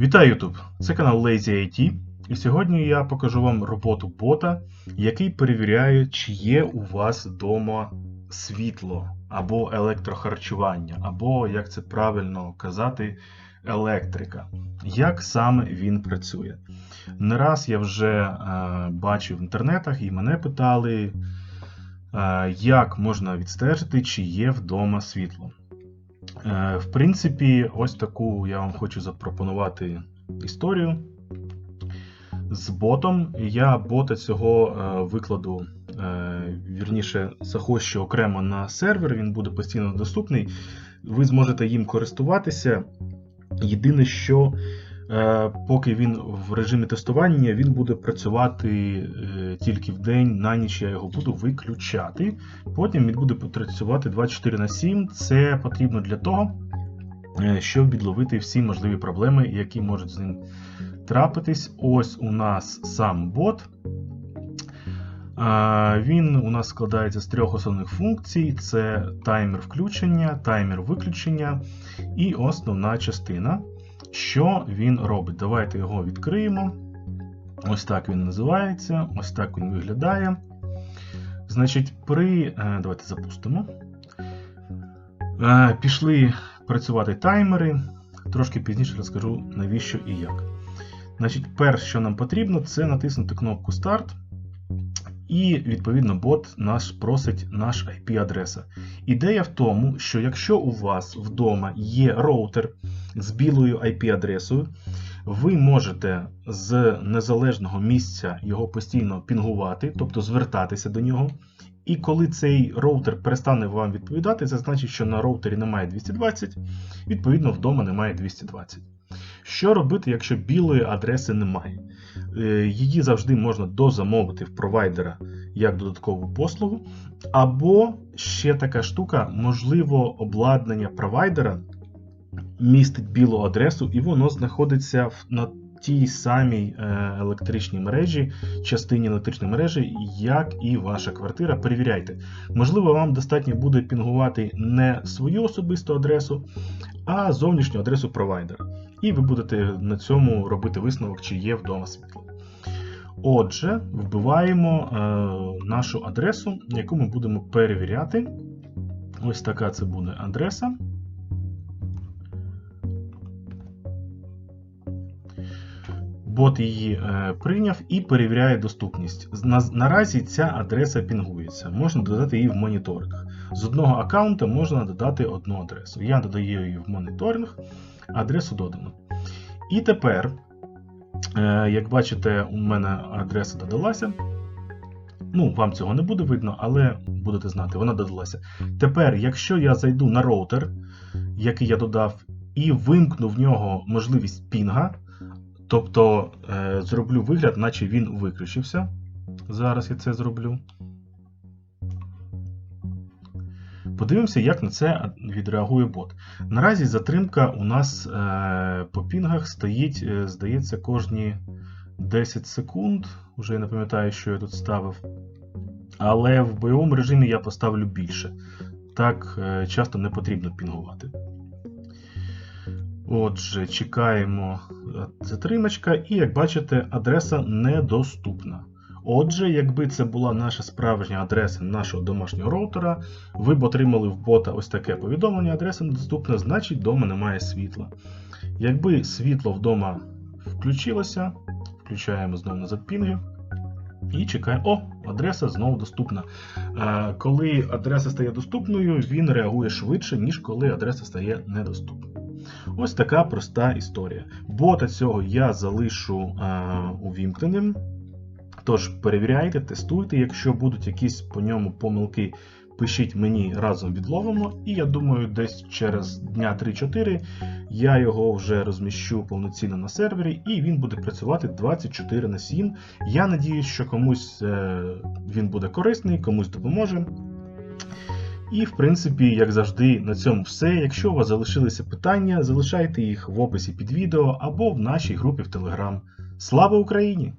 Вітаю YouTube! Це канал Lazy IT, і сьогодні я покажу вам роботу бота, який перевіряє, чи є у вас вдома світло або електрохарчування, або, як це правильно казати, електрика. Як саме він працює? Не раз я вже е, бачив в інтернетах і мене питали, е, як можна відстежити, чи є вдома світло. Е, В принципі, ось таку я вам хочу запропонувати історію з ботом. Я бота цього е, викладу, е, вірніше, захощу окремо на сервер, він буде постійно доступний. Ви зможете їм користуватися. Єдине, що поки він в режимі тестування, він буде працювати е, тільки в день, на ніч я його буду виключати. Потім він буде працювати 24 на 7. Це потрібно для того, е, щоб відловити всі можливі проблеми, які можуть з ним трапитись. Ось у нас сам бот. Він у нас складається з трьох основних функцій: це таймер включення, таймер виключення і основна частина. Що він робить? Давайте його відкриємо. Ось так він називається, ось так він виглядає. Значить, при. е, Давайте запустимо. Е, Пішли працювати таймери. Трошки пізніше розкажу, навіщо і як. Значить, перше, що нам потрібно, це натиснути кнопку Старт. І, відповідно, бот наш просить наш IP-адреса. Ідея в тому, що якщо у вас вдома є роутер з білою IP-адресою, ви можете з незалежного місця його постійно пінгувати, тобто звертатися до нього. І коли цей роутер перестане вам відповідати, це значить, що на роутері немає 220, відповідно, вдома немає 220. Що робити, якщо білої адреси немає? Е, Її завжди можна дозамовити в провайдера як додаткову послугу. Або ще така штука, можливо, обладнання провайдера містить білу адресу, і воно знаходиться на тій самій е, електричній мережі, частині електричної мережі, як і ваша квартира. Перевіряйте. Можливо, вам достатньо буде пінгувати не свою особисту адресу, а зовнішню адресу провайдера. І ви будете на цьому робити висновок, чи є вдома світло. Отже, вбиваємо е, нашу адресу, яку ми будемо перевіряти. Ось така це буде адреса. Бот її е, прийняв і перевіряє доступність. На, наразі ця адреса пінгується. Можна додати її в моніторинг. З одного аккаунта можна додати одну адресу. Я додаю її в моніторинг, адресу додано. І тепер, е, як бачите, у мене адреса додалася. Ну, вам цього не буде видно, але будете знати, вона додалася. Тепер, якщо я зайду на роутер, який я додав, і вимкну в нього можливість пінга, тобто е, зроблю вигляд, наче він виключився. Зараз я це зроблю. Подивимося, як на це відреагує бот. Наразі затримка у нас е, по пінгах стоїть, е, здається, кожні 10 секунд. Уже я не пам'ятаю, що я тут ставив. Але в бойовому режимі я поставлю більше. Так часто не потрібно пінгувати. Отже, чекаємо е, затримачка, і як бачите, адреса недоступна. Отже, якби це була наша справжня адреса нашого домашнього роутера, ви б отримали в бота ось таке повідомлення, адреса недоступна, значить вдома немає світла. Якби світло вдома включилося, включаємо знову назад пінги. І чекаємо. О, адреса знову доступна. Е, Коли адреса стає доступною, він реагує швидше, ніж коли адреса стає недоступною. Ось така проста історія. Бота цього я залишу е, увімкненим. Тож перевіряйте, тестуйте. Якщо будуть якісь по ньому помилки, пишіть мені разом відловимо. І я думаю, десь через дня 3-4 я його вже розміщу повноцінно на сервері, і він буде працювати 24 на 7. Я надіюсь, що комусь е, він буде корисний, комусь допоможе. І, в принципі, як завжди, на цьому все. Якщо у вас залишилися питання, залишайте їх в описі під відео або в нашій групі в Telegram. Слава Україні!